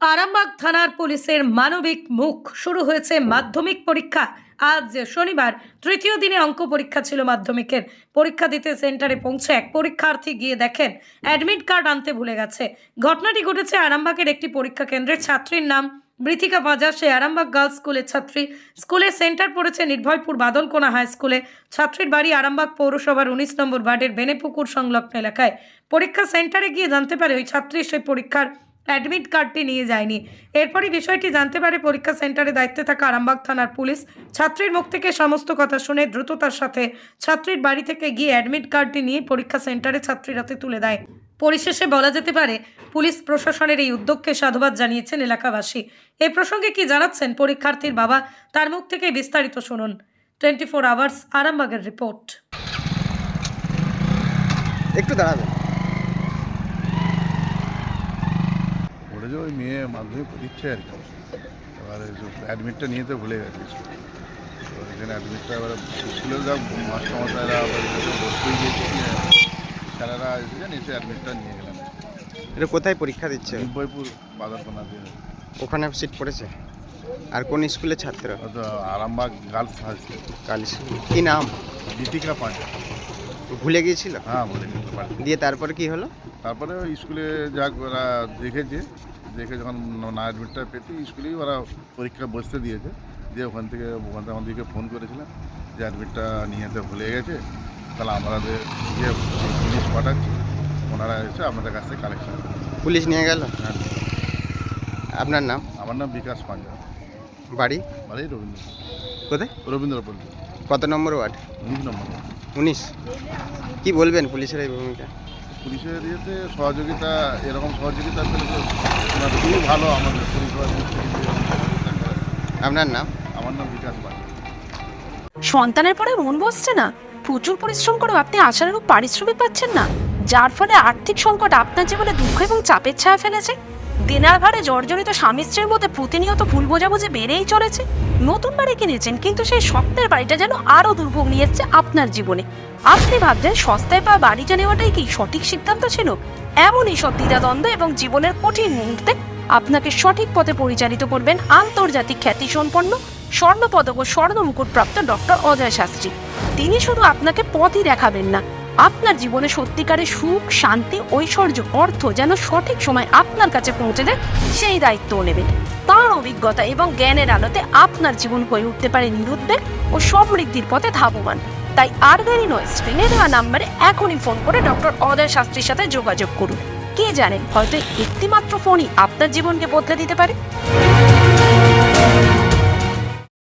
আরামবাগ থানার পুলিশের মানবিক মুখ শুরু হয়েছে মাধ্যমিক পরীক্ষা। আজ শনিবার তৃতীয় দিনে অঙ্ক পরীক্ষা ছিল মাধ্যমিকের। পরীক্ষা দিতে সেন্টারে পৌঁছে এক পরীক্ষার্থী গিয়ে দেখেন, অ্যাডমিট কার্ড আনতে ভুলে গেছে। ঘটনাটি ঘটেছে আরামবাগের একটি পরীক্ষা কেন্দ্রের ছাত্রীর নাম বৃথিকা বাজার সে আরামবাগ গার্লস স্কুলের ছাত্রী। স্কুলের সেন্টার পড়েছে নির্ভয়পুর বাদলকোনা হাই স্কুলে। ছাত্রীর বাড়ি আরামবাগ পৌরসভার উনিশ নম্বর ওয়ার্ডের বেনেপুকুর সংলগ্ন এলাকায়। পরীক্ষা সেন্টারে গিয়ে জানতে পারে ওই ছাত্রী সেই পরীক্ষার অ্যাডমিট কার্ডটি নিয়ে যায়নি। এরপরই বিষয়টি জানতে পারে পরীক্ষা সেন্টারে দায়িত্বে থাকা আরামবাগ থানার পুলিশ। ছাত্রীর মুখ থেকে সমস্ত কথা শুনে দ্রুততার সাথে ছাত্রীর বাড়ি থেকে গিয়ে অ্যাডমিট কার্ডটি নিয়ে পরীক্ষা সেন্টারে ছাত্রীর হাতে তুলে দেয়। পরিশেষে বলা যেতে পারে, পুলিশ প্রশাসনের এই উদ্যোগকে সাধুবাদ জানিয়েছেন এলাকাবাসী। এ প্রসঙ্গে কি জানাচ্ছেন পরীক্ষার্থীর বাবা, তার মুখ থেকে বিস্তারিত শুনুন। টোয়েন্টি ফোর আওয়ার্স, আরামবাগের রিপোর্ট। একটু দাঁড়াবেন ওটা যে ওই মেয়ে মাধ্যমিক দিচ্ছে আর কি। এবারে অ্যাডমিটটা নিয়ে তো ভুলে গেছে। স্কুলে এবার এখানে অ্যাডমিটটা এবার স্কুলের যা মাস্টারমশাইরা আবার বসতেই গিয়েছে স্যারেরা এসেছেন এসে অ্যাডমিটটা নিয়ে গেলেন। এটা কোথায় পরীক্ষা দিচ্ছে? নিব্বইপুর বাজারকোনা দিয়ে ওখানে সিট পড়েছে? আর কোন স্কুলের ছাত্র? আরামবাগ গার্লস হাই স্কুল কাল কি নাম? দীপিকা পান্ডা ভুলে গিয়েছিল? হ্যাঁ দিতে পারি দিয়ে তারপরে কি হলো? তারপরে স্কুলে যাক ওরা দেখেছে। দেখে যখন না অ্যাডমিটটা পেতে স্কুলেই ওরা পরীক্ষা বসতে দিয়েছে। দিয়ে ওখান থেকে ওখান থেকে আমাদেরকে ফোন করেছিলাম যে অ্যাডমিটটা নিয়ে যেতে ভুলে গেছে তাহলে আমাদের ইয়ে জিনিস পাঠাচ্ছি ওনারা এসে আপনাদের কাছ থেকে কালেকশন পুলিশ নিয়ে গেল? আপনার নাম? আমার নাম বিকাশ পাঞ্জা। বাড়ি? বাড়ি রবীন্দ্র কোথায়? রবীন্দ্রপল্লী কত নম্বর ওয়ার্ড? উনিশ নম্বর। উনিশ? কি বলবেন পুলিশের এই ভূমিকা? পুলিশের ইয়েতে সহযোগিতা এরকম সহযোগিতা পেলে তো খুবই ভালো আমাদের পরিষেবার দিক থেকে। আপনার নাম? আমার নাম বিকাশ পাঞ্জা সন্তানের পরে মন বসছে না। প্রচুর পরিশ্রম করেও আপনি আশানুরূপ পারিশ্রমিক পাচ্ছেন না। যার ফলে আর্থিক সংকট আপনার জীবনে দুঃখ এবং চাপের ছায়া ফেলেছে। দিনার ভারে জর্জরিত স্বামী স্ত্রীর মধ্যে প্রতিনিয়ত ভুল বোঝাবুঝি বেড়েই চলেছে। নতুন বাড়ি কিনেছেন, কিন্তু সেই স্বপ্নের বাড়িটা যেন আরও দুর্ভোগ নিয়ে এসছে আপনার জীবনে। আপনি ভাবছেন সস্তায় পাওয়া বাড়িটা নেওয়াটাই কি সঠিক সিদ্ধান্ত ছিল? এমনই সব দ্বিধাদ্বন্দ্ব এবং জীবনের কঠিন মুহূর্তে আপনাকে সঠিক পথে পরিচালিত করবেন আন্তর্জাতিক খ্যাতি খ্যাতিসম্পন্ন স্বর্ণপদক ও স্বর্ণ মুকুটপ্রাপ্ত ডক্টর অজয় শাস্ত্রী। তিনি শুধু আপনাকে পথই দেখাবেন না, আপনার জীবনে সত্যিকারের সুখ, শান্তি, ঐশ্বর্য, অর্থ যেন সঠিক সময় আপনার কাছে পৌঁছে দেয়, সেই দায়িত্বও নেবেন। তার অভিজ্ঞতা এবং জ্ঞানের আলোতে আপনার জীবন হয়ে উঠতে পারে নিরুদ্বেগ ও সমৃদ্ধির পথে ধাবমান। তাই আর দেরি নয় স্ক্রিনে দেওয়া নাম্বারে এখনই ফোন করে ডক্টর অদয় শাস্ত্রীর সাথে যোগাযোগ করুন। কে জানেন হয়তো একটিমাত্র ফোনই আপনার জীবনকে বদলে দিতে পারে।